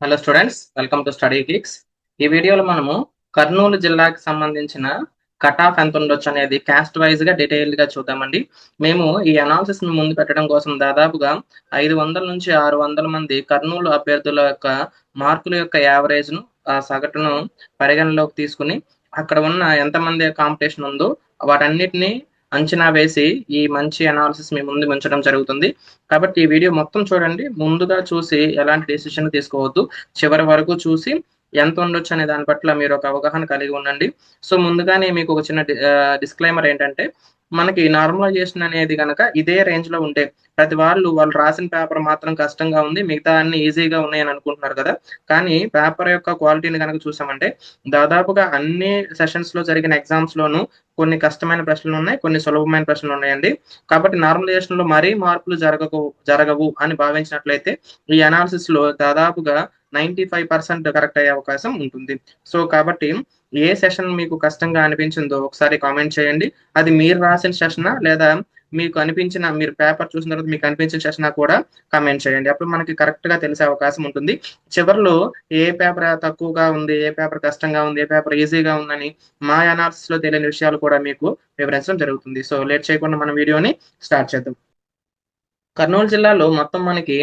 Hello students welcome to study geeks ఈ వీడియోలో మనము కర్నూలు జిల్లాకి సంబంధించిన కట్ ఆఫ్ ఎంత ఉండొచ్చు అనేది క్యాస్ట్ వైజ్గా డీటెయిల్డ్గా చూద్దామండి. మేము ఈ అనాలిసిస్ ముందు పెట్టడం కోసం దాదాపుగా ఐదు వందల నుంచి ఆరు వందల మంది కర్నూలు అభ్యర్థుల యొక్క మార్కుల యొక్క యావరేజ్ను ఆ సగటును పరిగణలోకి తీసుకుని అక్కడ ఉన్న ఎంతమంది కాంపిటీషన్ ఉందో వాటన్నిటిని అంచనా వేసి ఈ మంచి అనాలిసిస్ మీ ముందు ఉంచడం జరుగుతుంది. కాబట్టి ఈ వీడియో మొత్తం చూడండి. ముందుగా చూసి ఎలాంటి డెసిషన్ తీసుకోవద్దు. చివరి వరకు చూసి ఎంత ఉండొచ్చు అనే దాని పట్ల మీరు ఒక అవగాహన కలిగి ఉండండి. సో ముందుగానే మీకు ఒక చిన్న డిస్క్లైమర్ ఏంటంటే మనకి నార్మలైజేషన్ అనేది కనుక ఇదే రేంజ్లో ఉంటే ప్రతి వాళ్ళు వాళ్ళు రాసిన పేపర్ మాత్రం కష్టంగా ఉంది మిగతా అన్ని ఈజీగా ఉన్నాయని అనుకుంటున్నారు కదా. కానీ పేపర్ యొక్క క్వాలిటీని కనుక చూసామంటే దాదాపుగా అన్ని సెషన్స్లో జరిగిన ఎగ్జామ్స్ లోను కొన్ని కష్టమైన ప్రశ్నలు ఉన్నాయి కొన్ని సులభమైన ప్రశ్నలు ఉన్నాయండి. కాబట్టి నార్మలైజేషన్లో మరీ మార్పులు జరగకు జరగవు అని భావించినట్లయితే ఈ అనాలిసిస్లో దాదాపుగా నైన్టీ ఫైవ్ పర్సెంట్ కరెక్ట్ అయ్యే అవకాశం ఉంటుంది. సో కాబట్టి ఏ సెషన్ మీకు కష్టంగా అనిపించిందో ఒకసారి కామెంట్ చేయండి. అది మీరు రాసిన సెషనా లేదా మీకు అనిపించిన మీరు పేపర్ చూసిన తర్వాత మీకు అనిపించిన సెషన్ కూడా కామెంట్ చేయండి. అప్పుడు మనకి కరెక్ట్గా తెలిసే అవకాశం ఉంటుంది. చివరిలో ఏ పేపర్ తక్కువగా ఉంది ఏ పేపర్ కష్టంగా ఉంది ఏ పేపర్ ఈజీగా ఉందని మా అనాలిసిస్లో తెలియని విషయాలు కూడా మీకు వివరించడం జరుగుతుంది. సో లేట్ చేయకుండా మన వీడియోని స్టార్ట్ చేద్దాం. కర్నూలు జిల్లాలో మొత్తం మనకి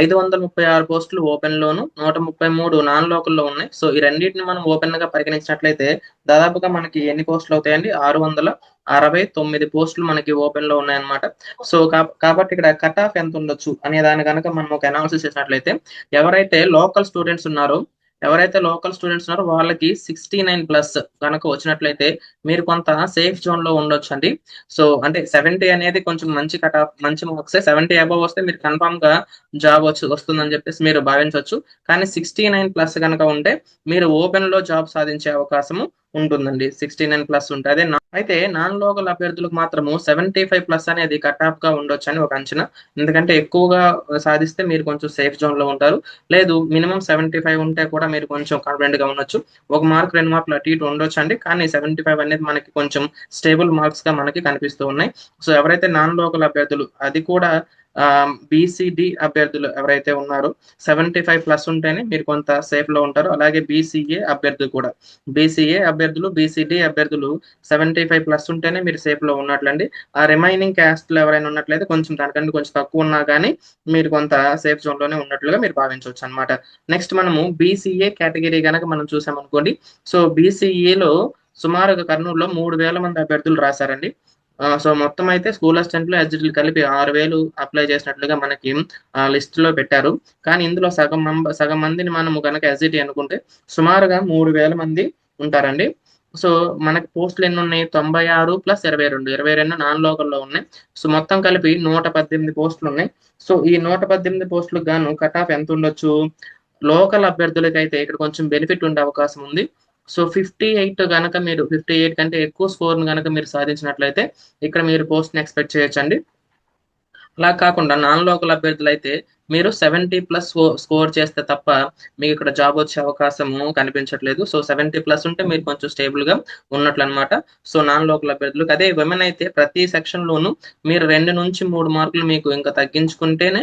ఐదు వందల ముప్పై ఆరు పోస్టులు ఓపెన్ లోను నూట ముప్పై మూడు నాన్ లోకల్లో ఉన్నాయి. సో ఈ రెండింటిని మనం ఓపెన్గా పరిగణించినట్లయితే దాదాపుగా మనకి ఎన్ని పోస్టులు అవుతాయండి? ఆరు వందల అరవై తొమ్మిది పోస్టులు మనకి ఓపెన్లో ఉన్నాయన్నమాట. సో కాబట్టి ఇక్కడ కట్ ఆఫ్ ఎంత ఉండొచ్చు అనే దాని కనుక మనం ఒక అనాలిసిస్ చేసినట్లయితే ఎవరైతే లోకల్ స్టూడెంట్స్ ఉన్నారో ఎవరైతే లోకల్ స్టూడెంట్స్ ఉన్నారో వాళ్ళకి సిక్స్టీ నైన్ ప్లస్ కనుక వచ్చినట్లయితే మీరు కొంత సేఫ్ జోన్లో ఉండొచ్చు అండి సో అంటే సెవెంటీ అనేది కొంచెం మంచి కట్ ఆఫ్ మంచి మార్క్స్. సెవెంటీ అబవ్ వస్తే మీరు కన్ఫామ్గా జాబ్ వచ్చి వస్తుందని చెప్పేసి మీరు భావించవచ్చు కానీ సిక్స్టీ నైన్ ప్లస్ కనుక ఉంటే మీరు ఓపెన్లో జాబ్ సాధించే అవకాశము ఉంటుందండి. సిక్స్టీ నైన్ ప్లస్ ఉంటే. అదే అయితే నాన్ లోకల్ అభ్యర్థులకు మాత్రము సెవెంటీ ఫైవ్ ప్లస్ అనేది కట్ ఆఫ్గా ఉండొచ్చు అని ఒక అంచనా. ఎందుకంటే ఎక్కువగా సాధిస్తే మీరు కొంచెం సేఫ్ జోన్లో ఉంటారు. లేదు మినిమం సెవెంటీ ఫైవ్ ఉంటే కూడా మీరు కొంచెం కాన్ఫిడెంట్గా ఉండొచ్చు. ఒక మార్క్ రెండు మార్కులు అటు ఇటు ఉండొచ్చు అండి. కానీ సెవెంటీ ఫైవ్ అనేది మనకి కొంచెం స్టేబుల్ మార్క్స్గా మనకి కనిపిస్తూ ఉన్నాయి. సో ఎవరైతే నాన్ లోకల్ అభ్యర్థులు అది కూడా బీసీడీ అభ్యర్థులు ఎవరైతే ఉన్నారో సెవెంటీ ఫైవ్ ప్లస్ ఉంటేనే మీరు కొంత సేఫ్లో ఉంటారు. అలాగే బీసీఏ అభ్యర్థులు కూడా. బీసీఏ అభ్యర్థులు బీసీడీ అభ్యర్థులు సెవెంటీ ఫైవ్ ప్లస్ ఉంటేనే మీరు సేఫ్లో ఉన్నట్లండి. ఆ రిమైనింగ్ క్యాస్ట్లు ఎవరైనా ఉన్నట్లయితే కొంచెం దానికంటే కొంచెం తక్కువ ఉన్నా కానీ మీరు కొంత సేఫ్ జోన్లోనే ఉన్నట్లుగా మీరు భావించవచ్చు అనమాట నెక్స్ట్ మనము బీసీఏ కేటగిరీ కనుక మనం చూసామనుకోండి. సో బీసీఏలో సుమారుగా కర్నూలులో మూడు వేల మంది అభ్యర్థులు రాశారండి. సో మొత్తం అయితే స్కూల్ అసిస్టెంట్లు ఎడ్జిట్లు కలిపి ఆరు వేలు అప్లై చేసినట్లుగా మనకి లిస్ట్లో పెట్టారు. కానీ ఇందులో సగం సగం మందిని మనము కనుక ఎస్జిటి అనుకుంటే సుమారుగా మూడు వేల మంది ఉంటారండి. సో మనకి పోస్టులు ఎన్ని ఉన్నాయి? తొంభై ఆరు ప్లస్ ఇరవై రెండు. ఇరవై రెండు నాన్ లోకల్లో ఉన్నాయి. సో మొత్తం కలిపి నూట పద్దెనిమిది పోస్టులు ఉన్నాయి. సో ఈ నూట పద్దెనిమిది పోస్టులకు గాను కట్ ఆఫ్ ఎంత ఉండొచ్చు? లోకల్ అభ్యర్థులకి అయితే ఇక్కడ కొంచెం బెనిఫిట్ ఉండే అవకాశం ఉంది. సో ఫిఫ్టీ ఎయిట్ కనుక మీరు ఫిఫ్టీ ఎయిట్ కంటే ఎక్కువ స్కోర్ కనుక మీరు సాధించినట్లయితే ఇక్కడ మీరు పోస్ట్ ఎక్స్పెక్ట్ చేయొచ్చండి. అలా కాకుండా నాన్ లోకల్ అభ్యర్థులు అయితే మీరు సెవెంటీ ప్లస్ స్కోర్ చేస్తే తప్ప మీకు ఇక్కడ జాబ్ వచ్చే అవకాశము కనిపించట్లేదు. సో సెవెంటీ ప్లస్ ఉంటే మీరు కొంచెం స్టేబుల్గా ఉన్నట్లు అనమాట సో నాన్ లోకల్ అభ్యర్థులకు అదే విమెన్ అయితే ప్రతి సెక్షన్లోనూ మీరు రెండు నుంచి మూడు మార్కులు మీకు ఇంకా తగ్గించుకుంటేనే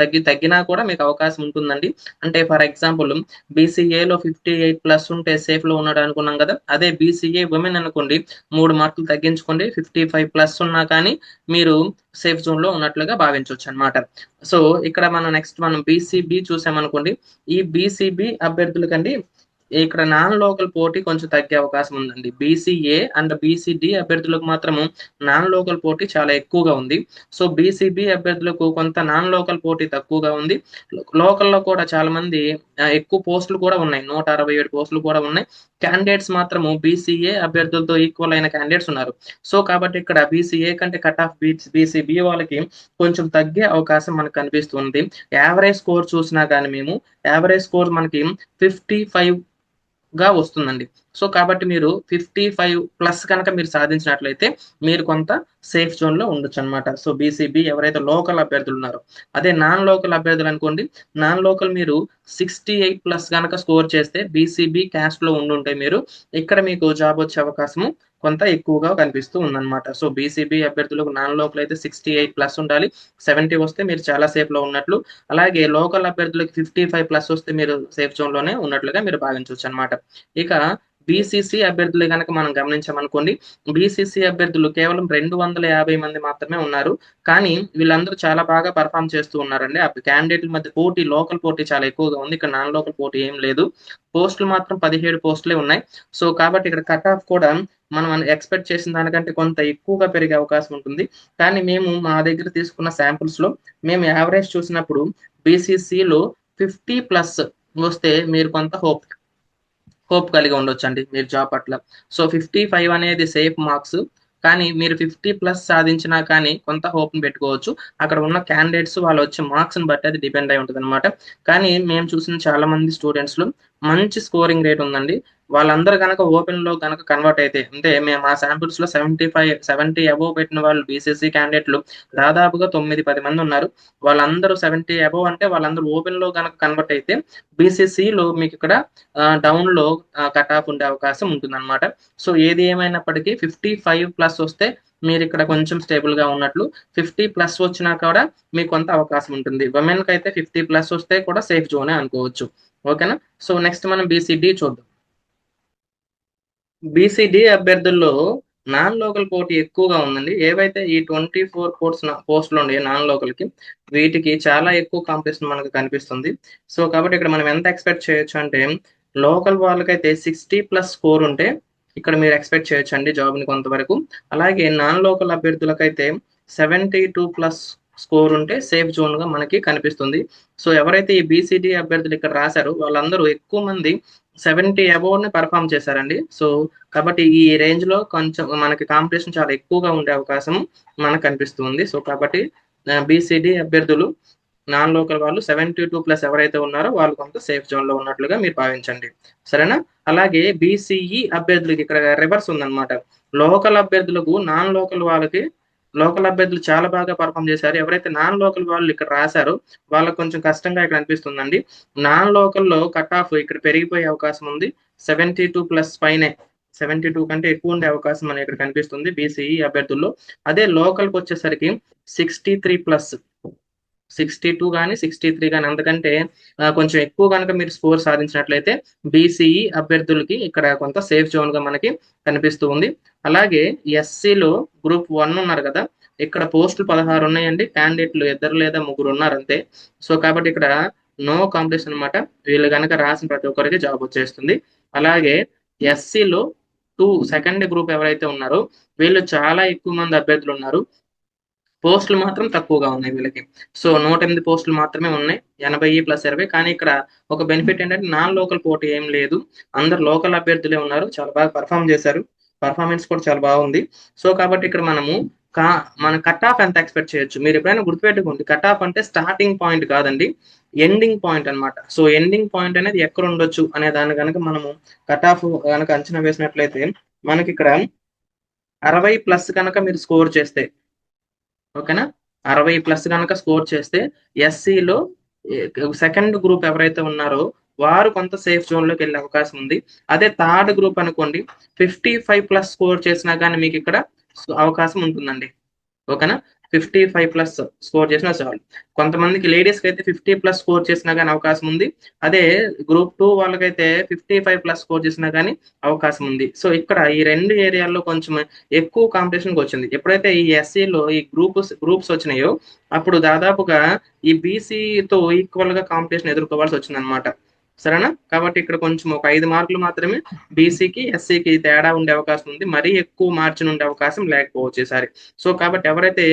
తగ్గి తగ్గినా కూడా మీకు అవకాశం ఉంటుందండి. అంటే ఫర్ ఎగ్జాంపుల్ బీసీఏలో ఫిఫ్టీ ఎయిట్ ప్లస్ ఉంటే సేఫ్లో ఉన్నాడు అనుకున్నాం కదా. అదే బీసీఏ ఉమెన్ అనుకోండి మూడు మార్కులు తగ్గించుకోండి ఫిఫ్టీ ఫైవ్ ప్లస్ ఉన్నా కానీ మీరు సేఫ్ జోన్లో ఉన్నట్లుగా భావించవచ్చు అనమాట సో ఇక్కడ మనం నెక్స్ట్ మనం బీసీబీ చూసామనుకోండి ఈ బీసీబీ అభ్యర్థులకండి ఇక్కడ నాన్ లోకల్ పోటీ కొంచెం తగ్గే అవకాశం ఉందండి. బీసీఏ అండ్ బీసీడి అభ్యర్థులకు మాత్రము నాన్ లోకల్ పోటీ చాలా ఎక్కువగా ఉంది. సో బీసీబీ అభ్యర్థులకు కొంత నాన్ లోకల్ పోటీ తక్కువగా ఉంది. లోకల్లో కూడా చాలా మంది ఎక్కువ పోస్టులు కూడా ఉన్నాయి. నూట అరవై ఏడు పోస్టులు కూడా ఉన్నాయి. క్యాండిడేట్స్ మాత్రము బీసీఏ అభ్యర్థులతో ఈక్వల్ అయిన క్యాండిడేట్స్ ఉన్నారు. సో కాబట్టి ఇక్కడ బీసీఏ కంటే కట్ ఆఫ్ బీసీబీ వాళ్ళకి కొంచెం తగ్గే అవకాశం మనకు కనిపిస్తుంది. యావరేజ్ స్కోర్ చూసినా కానీ మేము యావరేజ్ స్కోర్ మనకి ఫిఫ్టీ ఫైవ్ గా వస్తుందండి. సో కాబట్టి మీరు ఫిఫ్టీ ఫైవ్ ప్లస్ కనుక మీరు సాధించినట్లయితే మీరు కొంత సేఫ్ జోన్లో ఉండొచ్చు అనమాట సో బీసీబీ ఎవరైతే లోకల్ అభ్యర్థులు ఉన్నారో అదే నాన్ లోకల్ అభ్యర్థులు అనుకోండి నాన్ లోకల్ మీరు సిక్స్టీ ఎయిట్ ప్లస్ కనుక స్కోర్ చేస్తే బీసీబీ క్యాస్ట్లో ఉండుంటే మీరు ఇక్కడ మీకు జాబ్ వచ్చే అవకాశము కొంత ఎక్కువగా కనిపిస్తూ ఉందన్నమాట. సో బీసీబీ అభ్యర్థులకు నాన్ లోకల్ అయితే సిక్స్టీ ఎయిట్ ప్లస్ ఉండాలి. సెవెంటీ వస్తే మీరు చాలా సేఫ్లో ఉన్నట్లు అలాగే లోకల్ అభ్యర్థులకు ఫిఫ్టీ ఫైవ్ ప్లస్ వస్తే మీరు సేఫ్ జోన్లోనే ఉన్నట్లుగా మీరు భావించవచ్చు అనమాట ఇక బీసీసీ అభ్యర్థులు కనుక మనం గమనించామనుకోండి బీసీసీ అభ్యర్థులు కేవలం రెండు వందల యాభై మంది మాత్రమే ఉన్నారు. కానీ వీళ్ళందరూ చాలా బాగా పర్ఫామ్ చేస్తూ ఉన్నారండి. ఆ క్యాండిడేట్ల మధ్య పోటీ లోకల్ పోటీ చాలా ఎక్కువగా ఉంది. ఇక్కడ నాన్ లోకల్ పోటీ ఏం లేదు. పోస్టులు మాత్రం పదిహేడు పోస్టులే ఉన్నాయి. సో కాబట్టి ఇక్కడ కట్ ఆఫ్ కూడా మనం ఎక్స్పెక్ట్ చేసిన దానికంటే కొంత ఎక్కువగా పెరిగే అవకాశం ఉంటుంది. కానీ మేము మా దగ్గర తీసుకున్న శాంపుల్స్లో మేము యావరేజ్ చూసినప్పుడు బీసీసీలో ఫిఫ్టీ ప్లస్ వస్తే మీరు కొంత హోప్ హోప్ కలిగి ఉండొచ్చు అండి మీరు జాబ్ పట్ల. సో ఫిఫ్టీ ఫైవ్ అనేది సేఫ్ మార్క్స్. కానీ మీరు ఫిఫ్టీ ప్లస్ సాధించినా కానీ కొంత హోప్ని పెట్టుకోవచ్చు. అక్కడ ఉన్న క్యాండిడేట్స్ వాళ్ళు వచ్చే మార్క్స్ని బట్టి అది డిపెండ్ అయి ఉంటుంది అనమాట కానీ మేము చూసిన చాలా మంది స్టూడెంట్స్లో మంచి స్కోరింగ్ రేట్ ఉందండి. వాళ్ళందరూ కనుక ఓపెన్లో కనుక కన్వర్ట్ అయితే అంటే మేము ఆ శాంపిల్స్లో సెవెంటీ ఫైవ్ సెవెంటీ అబోవ్ పెట్టిన వాళ్ళు బీసీసీ క్యాండిడేట్లు దాదాపుగా తొమ్మిది పది మంది ఉన్నారు. వాళ్ళందరూ సెవెంటీ అబోవ్ అంటే వాళ్ళందరూ ఓపెన్లో కనుక కన్వర్ట్ అయితే బీసీసీలో మీకు ఇక్కడ డౌన్లో కట్ ఆఫ్ ఉండే అవకాశం ఉంటుంది అనమాట సో ఏది ఏమైనప్పటికీ ఫిఫ్టీ ఫైవ్ ప్లస్ వస్తే మీరు ఇక్కడ కొంచెం స్టేబుల్గా ఉన్నట్లు ఫిఫ్టీ ప్లస్ వచ్చినా కూడా మీకు కొంత అవకాశం ఉంటుంది. ఉమెన్కి అయితే ఫిఫ్టీ ప్లస్ వస్తే కూడా సేఫ్ జోనే అనుకోవచ్చు. ఓకేనా సో నెక్స్ట్ మనం బీసీడీ చూద్దాం. బీసీడీ అభ్యర్థుల్లో నాన్ లోకల్ పోటీ ఎక్కువగా ఉందండి. ఏవైతే ఈ ట్వంటీ ఫోర్ పోర్ట్స్ పోస్టులు ఉన్నాయి నాన్ లోకల్కి వీటికి చాలా ఎక్కువ కాంపిటీషన్ మనకు కనిపిస్తుంది. సో కాబట్టి ఇక్కడ మనం ఎంత ఎక్స్పెక్ట్ చేయొచ్చు అంటే లోకల్ వాళ్ళకైతే సిక్స్టీ ప్లస్ స్కోర్ ఉంటే ఇక్కడ మీరు ఎక్స్పెక్ట్ చేయొచ్చు అండి జాబ్ని కొంతవరకు. అలాగే నాన్ లోకల్ అభ్యర్థులకైతే సెవెంటీ టూ ప్లస్ స్కోర్ ఉంటే సేఫ్ జోన్గా మనకి కనిపిస్తుంది. సో ఎవరైతే ఈ బీసీడీ అభ్యర్థులు ఇక్కడ రాశారో వాళ్ళందరూ ఎక్కువ మంది సెవెంటీ అబోవ్ని పర్ఫామ్ చేశారండి. సో కాబట్టి ఈ రేంజ్లో కొంచెం మనకి కాంపిటీషన్ చాలా ఎక్కువగా ఉండే అవకాశం మనకు కనిపిస్తుంది. సో కాబట్టి బీసీడీ అభ్యర్థులు నాన్ లోకల్ వాళ్ళు సెవెంటీ టూ ప్లస్ ఎవరైతే ఉన్నారో వాళ్ళు కొంత సేఫ్ జోన్లో ఉన్నట్లుగా మీరు భావించండి. సరేనా? అలాగే బీసీఈ అభ్యర్థులకి ఇక్కడ రివర్స్ ఉందన్నమాట. లోకల్ అభ్యర్థులకు నాన్ లోకల్ వాళ్ళకి లోకల్ అభ్యర్థులు చాలా బాగా పర్ఫామ్ చేశారు. ఎవరైతే నాన్ లోకల్ వాళ్ళు ఇక్కడ రాశారో వాళ్ళకి కొంచెం కష్టంగా ఇక్కడ అనిపిస్తుందండి. నాన్ లోకల్లో కట్ ఆఫ్ ఇక్కడ పెరిగిపోయే అవకాశం ఉంది. సెవెంటీ టూ ప్లస్ పైనే సెవెంటీ టూ కంటే ఎక్కువ ఉండే అవకాశం మనకి ఇక్కడ కనిపిస్తుంది బీసీఈ అభ్యర్థుల్లో. అదే లోకల్కి వచ్చేసరికి sixty three plus sixty two కానీ సిక్స్టీ త్రీ కానీ అందుకంటే కొంచెం ఎక్కువ కనుక మీరు స్కోర్ సాధించినట్లయితే బీసీఈ అభ్యర్థులకి ఇక్కడ కొంత సేఫ్ జోన్గా మనకి కనిపిస్తూ ఉంది. అలాగే ఎస్సీలో గ్రూప్ వన్ ఉన్నారు కదా ఇక్కడ పోస్టులు పదహారు ఉన్నాయండి. క్యాండిడేట్లు ఇద్దరు లేదా ముగ్గురు ఉన్నారు అంతే సో కాబట్టి ఇక్కడ నో కాంపిటీషన్ అనమాట వీళ్ళు కనుక రాసిన ప్రతి ఒక్కరికి జాబ్ వచ్చేస్తుంది. అలాగే ఎస్సీలో టూ సెకండ్ గ్రూప్ ఎవరైతే ఉన్నారో వీళ్ళు చాలా ఎక్కువ మంది అభ్యర్థులు ఉన్నారు. పోస్టులు మాత్రం తక్కువగా ఉన్నాయి వీళ్ళకి. సో నూట ఎనిమిది పోస్టులు మాత్రమే ఉన్నాయి. ఎనభై ప్లస్ ఇరవై. కానీ ఇక్కడ ఒక బెనిఫిట్ ఏంటంటే నాన్ లోకల్ పోటీ ఏం లేదు. అందరు లోకల్ అభ్యర్థులే ఉన్నారు. చాలా బాగా పర్ఫామ్ చేశారు. పర్ఫార్మెన్స్ కూడా చాలా బాగుంది. సో కాబట్టి ఇక్కడ మనము కా మన కట్ ఆఫ్ ఎంత ఎక్స్పెక్ట్ చేయొచ్చు? మీరు ఎప్పుడైనా గుర్తుపెట్టుకోండి. కట్ ఆఫ్ అంటే స్టార్టింగ్ పాయింట్ కాదండి. ఎండింగ్ పాయింట్ అనమాట సో ఎండింగ్ పాయింట్ అనేది ఎక్కడ ఉండొచ్చు అనే దాన్ని కనుక మనము కట్ ఆఫ్ కనుక అంచనా వేసినట్లయితే మనకి ఇక్కడ అరవై ప్లస్ కనుక మీరు స్కోర్ చేస్తే ఓకేనా? అరవై ప్లస్ కనుక స్కోర్ చేస్తే ఎస్సీలో సెకండ్ గ్రూప్ ఎవరైతే ఉన్నారో వారు కొంత సేఫ్ జోన్లోకి వెళ్ళే అవకాశం ఉంది. అదే థర్డ్ గ్రూప్ అనుకోండి ఫిఫ్టీ ఫైవ్ ప్లస్ స్కోర్ చేసినా కానీ మీకు ఇక్కడ అవకాశం ఉంటుందండి. ఓకేనా? ఫిఫ్టీ ఫైవ్ ప్లస్ స్కోర్ చేసినా చాలు. కొంతమందికి లేడీస్కి అయితే ఫిఫ్టీ ప్లస్ స్కోర్ చేసినా కానీ అవకాశం ఉంది. అదే గ్రూప్ టూ వాళ్ళకైతే ఫిఫ్టీ ఫైవ్ ప్లస్ స్కోర్ చేసినా కానీ అవకాశం ఉంది. సో ఇక్కడ ఈ రెండు ఏరియాల్లో కొంచెం ఎక్కువ కాంపిటీషన్ వచ్చింది. ఎప్పుడైతే ఈ ఎస్సీలో ఈ గ్రూప్స్ గ్రూప్స్ వచ్చినాయో అప్పుడు దాదాపుగా ఈ బీసీతో ఈక్వల్గా కాంపిటీషన్ ఎదుర్కోవాల్సి వచ్చింది అనమాట సరేనా? కాబట్టి ఇక్కడ కొంచెం ఒక ఐదు మార్కులు మాత్రమే బీసీకి ఎస్సీకి తేడా ఉండే అవకాశం ఉంది. మరీ ఎక్కువ మార్జిన్ ఉండే అవకాశం లేకపోవచ్చు ఈసారి. సో కాబట్టి ఎవరైతే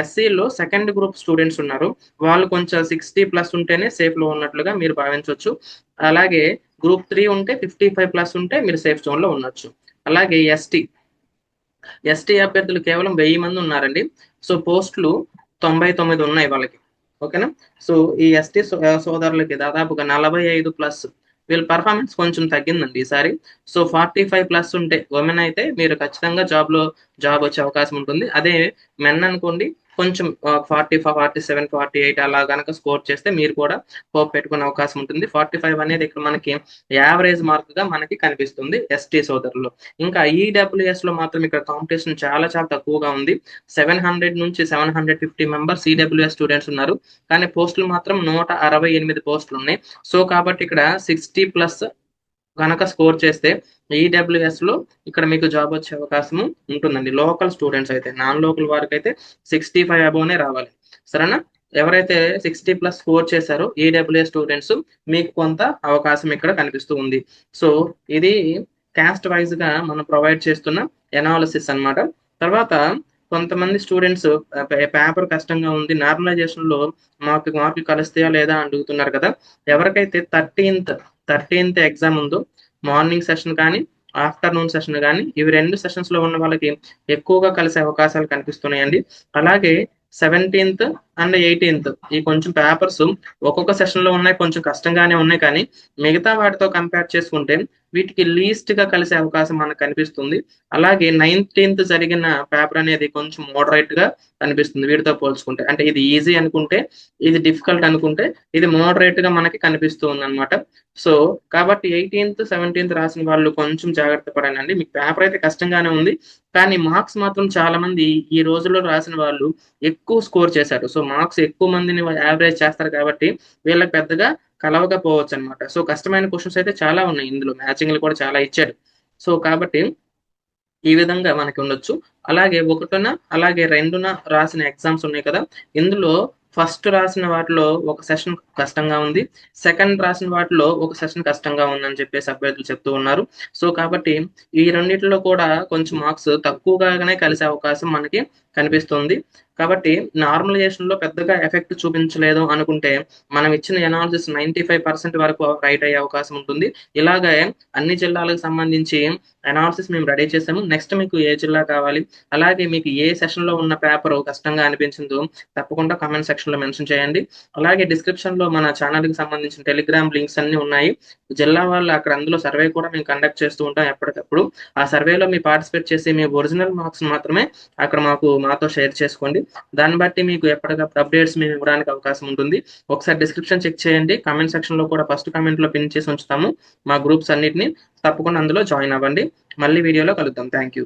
ఎస్సీలో సెకండ్ గ్రూప్ స్టూడెంట్స్ ఉన్నారో వాళ్ళు కొంచెం సిక్స్టీ ప్లస్ ఉంటేనే సేఫ్లో ఉన్నట్లుగా మీరు భావించవచ్చు. అలాగే గ్రూప్ త్రీ ఉంటే ఫిఫ్టీ ఫైవ్ ప్లస్ ఉంటే మీరు సేఫ్ జోన్లో ఉండొచ్చు. అలాగే ఎస్టీ ఎస్టీ అభ్యర్థులు కేవలం వెయ్యి మంది ఉన్నారండి. సో పోస్టులు తొంభై తొమ్మిది ఉన్నాయి వాళ్ళకి. ఓకేనా? సో ఈ ఎస్టీ సోదరులకి దాదాపుగా నలభై ఐదు ప్లస్ వీళ్ళ పర్ఫార్మెన్స్ కొంచెం తగ్గిందండి ఈసారి. సో ఫార్టీ ఫైవ్ ప్లస్ ఉంటే ఉమెన్ అయితే మీరు ఖచ్చితంగా జాబ్లో జాబ్ వచ్చే అవకాశం ఉంటుంది. అదే మెన్ అనుకోండి కొంచెం forty forty seven forty eight అలా కనుక స్కోర్ చేస్తే మీరు కూడా హోప్ పెట్టుకునే అవకాశం ఉంటుంది. ఫార్టీ ఫైవ్ అనేది ఇక్కడ మనకి యావరేజ్ మార్క్గా మనకి కనిపిస్తుంది ఎస్టీ సోదరులు ఇంకా ఈడబ్ల్యూఎస్లో మాత్రం ఇక్కడ కాంపిటీషన్ చాలా చాలా తక్కువగా ఉంది. సెవెన్ హండ్రెడ్ నుంచి seven hundred fifty members EWS students ఉన్నారు. కానీ పోస్టులు మాత్రం నూట అరవై ఎనిమిది పోస్టులు ఉన్నాయి. సో కాబట్టి ఇక్కడ సిక్స్టీ ప్లస్ కనుక స్కోర్ చేస్తే ఈడబ్ల్యూఎస్లో ఇక్కడ మీకు జాబ్ వచ్చే అవకాశం ఉంటుందండి. లోకల్ స్టూడెంట్స్ అయితే నాన్ లోకల్ వారికి అయితే సిక్స్టీ ఫైవ్ అబోనే రావాలి. సరేనా? ఎవరైతే సిక్స్టీ ప్లస్ స్కోర్ చేశారో ఈడబ్ల్యూఎస్ స్టూడెంట్స్ మీకు కొంత అవకాశం ఇక్కడ కనిపిస్తూ ఉంది. సో ఇది క్యాస్ట్ వైజ్గా మనం ప్రొవైడ్ చేస్తున్న ఎనాలిసిస్ అన్నమాట. తర్వాత కొంతమంది స్టూడెంట్స్ పేపర్ కష్టంగా ఉంది నార్మలైజేషన్లో మాకు మార్కులు కలుస్తాయా లేదా అని అడుగుతున్నారు కదా. ఎవరికైతే థర్టీన్త్ థర్టీన్త్ ఎగ్జామ్ ఉందో మార్నింగ్ సెషన్ కానీ ఆఫ్టర్నూన్ సెషన్ కానీ ఇవి రెండు సెషన్స్లో ఉన్న వాళ్ళకి ఎక్కువగా కలిసే అవకాశాలు కనిపిస్తున్నాయండి. అలాగే సెవెంటీన్త్ అండ్ ఎయిటీన్త్ ఈ కొంచెం పేపర్స్ ఒక్కొక్క సెషన్లో ఉన్నాయి కొంచెం కష్టంగానే ఉన్నాయి కానీ మిగతా వాటితో కంపేర్ చేసుకుంటే వీటికి లీస్ట్గా కలిసే అవకాశం మనకు కనిపిస్తుంది. అలాగే నైన్టీన్త్ జరిగిన పేపర్ అనేది కొంచెం మోడరేట్గా కనిపిస్తుంది వీటితో పోల్చుకుంటే. అంటే ఇది ఈజీ అనుకుంటే ఇది డిఫికల్ట్ అనుకుంటే ఇది మోడరేట్గా మనకి కనిపిస్తుంది అనమాట సో కాబట్టి ఎయిటీన్త్ సెవెంటీన్త్ రాసిన వాళ్ళు కొంచెం జాగ్రత్త పడాలండి మీకు పేపర్ అయితే కష్టంగానే ఉంది. కానీ మార్క్స్ మాత్రం చాలా మంది ఈ రోజుల్లో రాసిన వాళ్ళు ఎక్కువ స్కోర్ చేశారు. సో మార్క్స్ ఎక్కువ మందిని యావరేజ్ చేస్తారు కాబట్టి వీళ్ళకి పెద్దగా కలవకపోవచ్చు అనమాట సో కష్టమైన క్వశ్చన్స్ అయితే చాలా ఉన్నాయి ఇందులో. మ్యాచింగ్లు కూడా చాలా ఇచ్చారు. సో కాబట్టి ఈ విధంగా మనకి ఉండొచ్చు. అలాగే ఒకటిన అలాగే రెండున రాసిన ఎగ్జామ్స్ ఉన్నాయి కదా. ఇందులో ఫస్ట్ రాసిన వాటిలో ఒక సెషన్ కష్టంగా ఉంది. సెకండ్ రాసిన వాటిలో ఒక సెషన్ కష్టంగా ఉందని చెప్పేసి అభ్యర్థులు చెప్తూ ఉన్నారు. సో కాబట్టి ఈ రెండిట్లో కూడా కొంచెం మార్క్స్ తక్కువగానే కలిసే అవకాశం మనకి కనిపిస్తుంది. కాబట్టి నార్మలైజేషన్లో పెద్దగా ఎఫెక్ట్ చూపించలేదు అనుకుంటే మనం ఇచ్చిన ఎనాలిసిస్ నైన్టీ ఫైవ్ పర్సెంట్ వరకు రైట్ అయ్యే అవకాశం ఉంటుంది. ఇలాగే అన్ని జిల్లాలకు సంబంధించి అనాలిసిస్ మేము రెడీ చేసాము. నెక్స్ట్ మీకు ఏ జిల్లా కావాలి? అలాగే మీకు ఏ సెషన్లో ఉన్న పేపర్ కష్టంగా అనిపించిందో తప్పకుండా కామెంట్ సెక్షన్లో మెన్షన్ చేయండి. అలాగే డిస్క్రిప్షన్లో మన ఛానల్కి సంబంధించిన టెలిగ్రామ్ లింక్స్ అన్ని ఉన్నాయి. జిల్లా వాళ్ళు అక్కడ అందులో సర్వే కూడా మేము కండక్ట్ చేస్తూ ఉంటాం ఎప్పటికప్పుడు. ఆ సర్వేలో మీ పార్టిసిపేట్ చేసి మీ ఒరిజినల్ మార్క్స్ మాత్రమే అక్కడ మాకు మాతో షేర్ చేసుకోండి. దాన్ని బట్టి మీకు ఎప్పటికప్పుడు అప్డేట్స్ మేము ఇవ్వడానికి అవకాశం ఉంటుంది. ఒకసారి డిస్క్రిప్షన్ చెక్ చేయండి. కామెంట్ సెక్షన్లో కూడా ఫస్ట్ కామెంట్లో పిన్ చేసి ఉంచుతాము. మా గ్రూప్స్ అన్నిటిని తప్పకుండా అందులో జాయిన్ అవ్వండి. మళ్ళీ వీడియోలో కలుద్దాం. Thank you